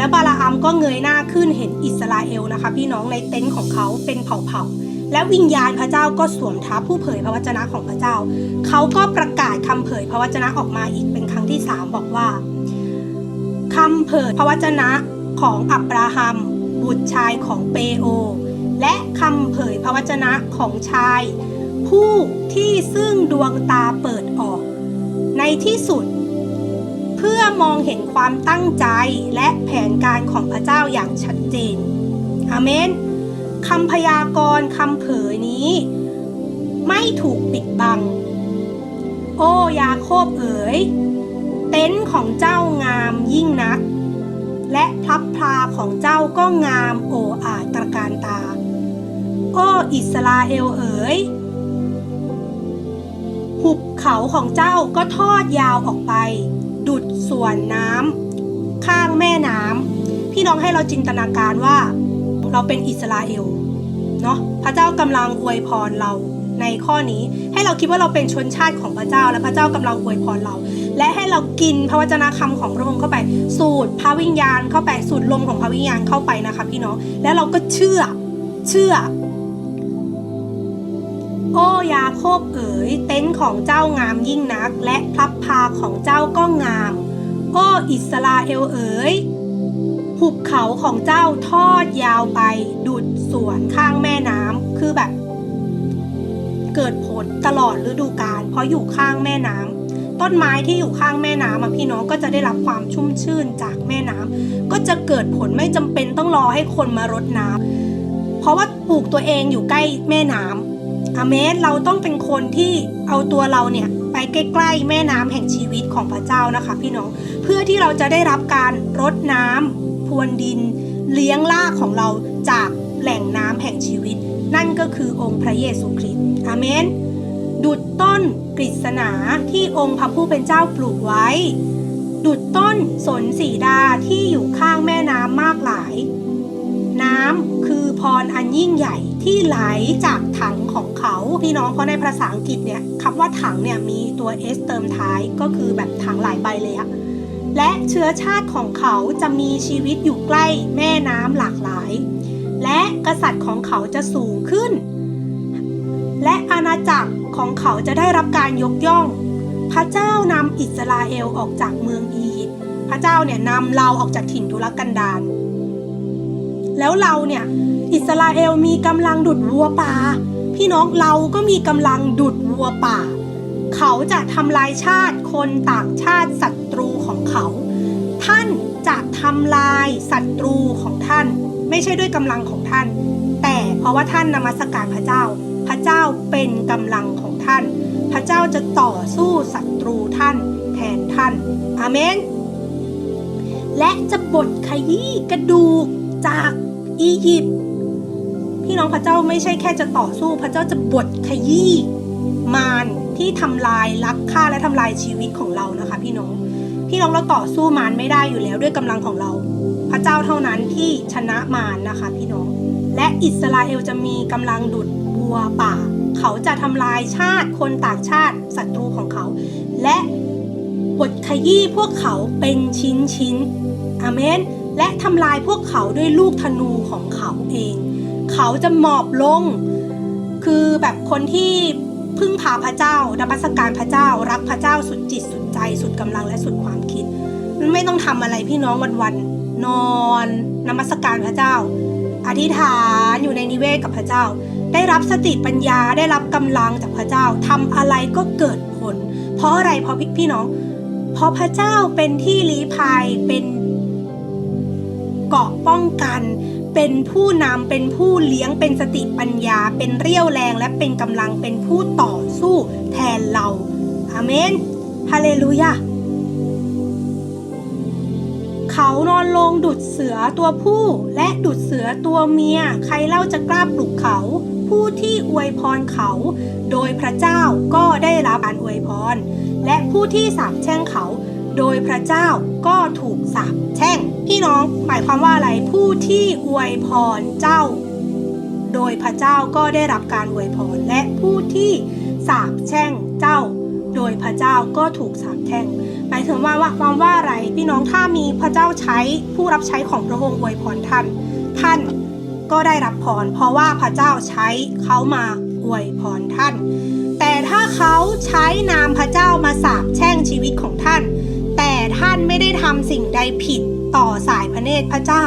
แล้วบาลาอัมก็เงยหน้าขึ้นเห็นอิสราเอลนะคะ พี่น้องในเต็นท์ของเขาเป็นเผ่าๆและวิญญาณพระเจ้าก็สวมทับผู้เผยพระวจนะของพระเจ้า เขาก็ประกาศคำเผยพระวจนะออกมาอีกเป็นครั้งที่สามบอกว่าคำเผยพระวจนะของอับราฮัม บุตรชายของเปโอ และคำเผยพระวจนะของชาย ผู้ที่ซึ่งดวงตาเปิดออก ในที่สุด เพื่อมองเห็นความตั้งใจและแผนการของพระเจ้าอย่างชัดเจนอาเมนคำพยากรณ์คำเผยนี้ ไม่ถูกปิดบัง โอ้ยาโคบเอ๋ย เต็นท์ของเจ้างามยิ่งนัก และพลับพลาของเจ้าก็งามโอ้อาตรการตา โอ้อิสราเอลเอ๋ยหุบเขาของเจ้าก็ทอดยาวออกไป ดุดส่วนน้ำข้างแม่น้ำพี่น้องให้เราจินตนาการว่า เราเป็นอิสราเอลเนาะพระเจ้ากำลังอวยพรเราในข้อนี้ให้เราคิดว่าเราเป็นชนชาติของพระเจ้า และพระเจ้ากำลังอวยพรเรา และให้เรากินพระวจนะคำของพระองค์เข้าไป สูดพระวิญญาณเข้าไปสูดลมของพระวิญญาณเข้าไปนะคะพี่น้องแล้วเราก็เชื่อเชื่อ โอ้ยาโคบเอ๋ย เต็นท์ของเจ้างามยิ่งนัก และพลับพาของเจ้าก็งาม โอ้อิสราเอลเอ๋ยหุบเขาของเจ้าทอดยาวไปดุดสวนข้างแม่น้ำคือแบบ เกิดผลตลอดฤดูกาลเพราะอยู่ข้างแม่น้ำต้นไม้ที่อยู่ข้างแม่น้ำอะพี่น้องก็จะได้รับความชุ่มชื่นจากแม่น้ำก็จะเกิดผลไม่จำเป็นต้องรอให้คนมารดน้ำเพราะว่าปลูกตัวเองอยู่ใกล้แม่น้ำ อเมนเราต้องเป็นคนที่เอาตัวเราเนี่ยไปใกล้ๆแม่น้ำแห่งชีวิตของพระเจ้านะคะ พี่น้องเพื่อที่เราจะได้รับการรดน้ำพรวนดิน เลี้ยงรากของเราจากแหล่งน้ำแห่งชีวิต นั่นก็คือองค์พระเยซูคริสต์อเมน ดุดต้นกฤษณาที่องค์พระผู้เป็นเจ้าปลูกไว้ ดุดต้นสนสีดาที่อยู่ข้างแม่น้ำมากหลาย ยิ่งใหญ่ที่ไหลจากถังของเขาพี่น้องเพราะในภาษาอังกฤษเนี่ยคำว่าถังเนี่ยมีตัว s เติมท้ายก็คือแบบถังหลายใบเลยอะและเชื้อชาติของเขาจะมีชีวิตอยู่ใกล้แม่น้ำหลากหลาย และกษัตริย์ของเขาจะสูงขึ้น และอาณาจักรของเขาจะได้รับการยกย่อง พระเจ้านำอิสราเอลออกจากเมืองอียิปต์พระเจ้าเนี่ยนำเราออกจากถิ่นทุรกันดาร แล้วเราเนี่ยอิสราเอลมีกำลังดุดวัวป่า พี่น้องเราก็มีกำลังดุดวัวป่า เขาจะทำลายชาติคนต่างชาติศัตรูของเขา ท่านจะทำลายศัตรูของท่าน ไม่ใช่ด้วยกำลังของท่าน แต่เพราะว่าท่านนมัสการพระเจ้า พระเจ้าเป็นกำลังของท่าน พระเจ้าจะต่อสู้ศัตรูท่าน แทนท่านอาเมนและจะบดขยี้กระดูกจาก อียิปต์พี่น้องพระเจ้าไม่ใช่แค่จะต่อสู้ พระเจ้าจะบดขยี้มารที่ทำลายลักฆ่าและทำลายชีวิตของเรานะคะ พี่น้อง พี่น้องเราต่อสู้มารไม่ได้อยู่แล้วด้วยกำลังของเรา พระเจ้าเท่านั้นที่ชนะมารนะคะ พี่น้อง และอิสราเอลจะมีกำลังดุดบัวป่า เขาจะทำลายชาติคนต่างชาติศัตรูของเขา และบดขยี้พวกเขาเป็นชิ้นชิ้นอเมน และทำลายพวกเขาด้วยลูกธนูของเขาเอง เขาจะหมอบลง คือแบบคนที่พึ่งพาพระเจ้านมัสการพระเจ้า รักพระเจ้าสุดจิตสุดใจ สุดกำลังและสุดความคิดมันไม่ต้องทำอะไรพี่น้องวันๆนอนนมัสการพระเจ้า อธิษฐานอยู่ในนิเวศกับพระเจ้า ได้รับสติปัญญาได้รับกำลังจากพระเจ้าทำอะไรก็เกิดผล เพราะอะไรเพราะพี่น้อง เพราะพระเจ้าเป็นที่ลี้ภัยเป็น เกาะป้องกัน เป็นผู้นำเป็นผู้เลี้ยงเป็นสติปัญญา เป็นเรี่ยวแรงและเป็นกำลังเป็นผู้ต่อสู้แทนเราอาเมนฮาเลลูยาเขานอนลงดุดเสือตัวผู้และดุดเสือตัวเมีย ใครเล่าจะกล้าปลุกเขา ผู้ที่อวยพรเขา โดยพระเจ้าก็ได้รับการอวยพร และผู้ที่สาปแช่งเขา โดยพระเจ้าก็ถูกสาปแช่ง พี่น้องหมายความว่าอะไรผู้ที่อวยพรเจ้า โดยพระเจ้าก็ได้รับการอวยพรและผู้ที่สาปแช่งเจ้า โดยพระเจ้าก็ถูกสาปแช่งหมายถึงว่าว่าความว่าอะไรพี่น้องถ้ามีพระเจ้าใช้ผู้รับใช้ของพระองค์อวยพรท่าน ท่านก็ได้รับพร เพราะว่าพระเจ้าใช้เขามาอวยพรท่าน แต่ถ้าเขาใช้นามพระเจ้ามาสาปแช่งชีวิตของท่าน แต่ท่านไม่ได้ทำสิ่งใดผิด ต่อสายพระเนตรพระเจ้า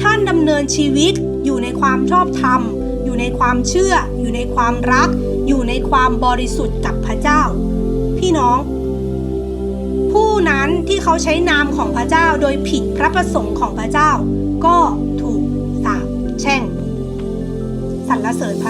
ท่านดำเนินชีวิตอยู่ในความชอบธรรม อยู่ในความเชื่อ อยู่ในความรัก อยู่ในความบริสุทธิ์กับพระเจ้า พี่น้อง ผู้นั้นที่เขาใช้นามของพระเจ้าโดยผิดพระประสงค์ของพระเจ้า ก็ถูกสาปแช่งสรรเสริญพระ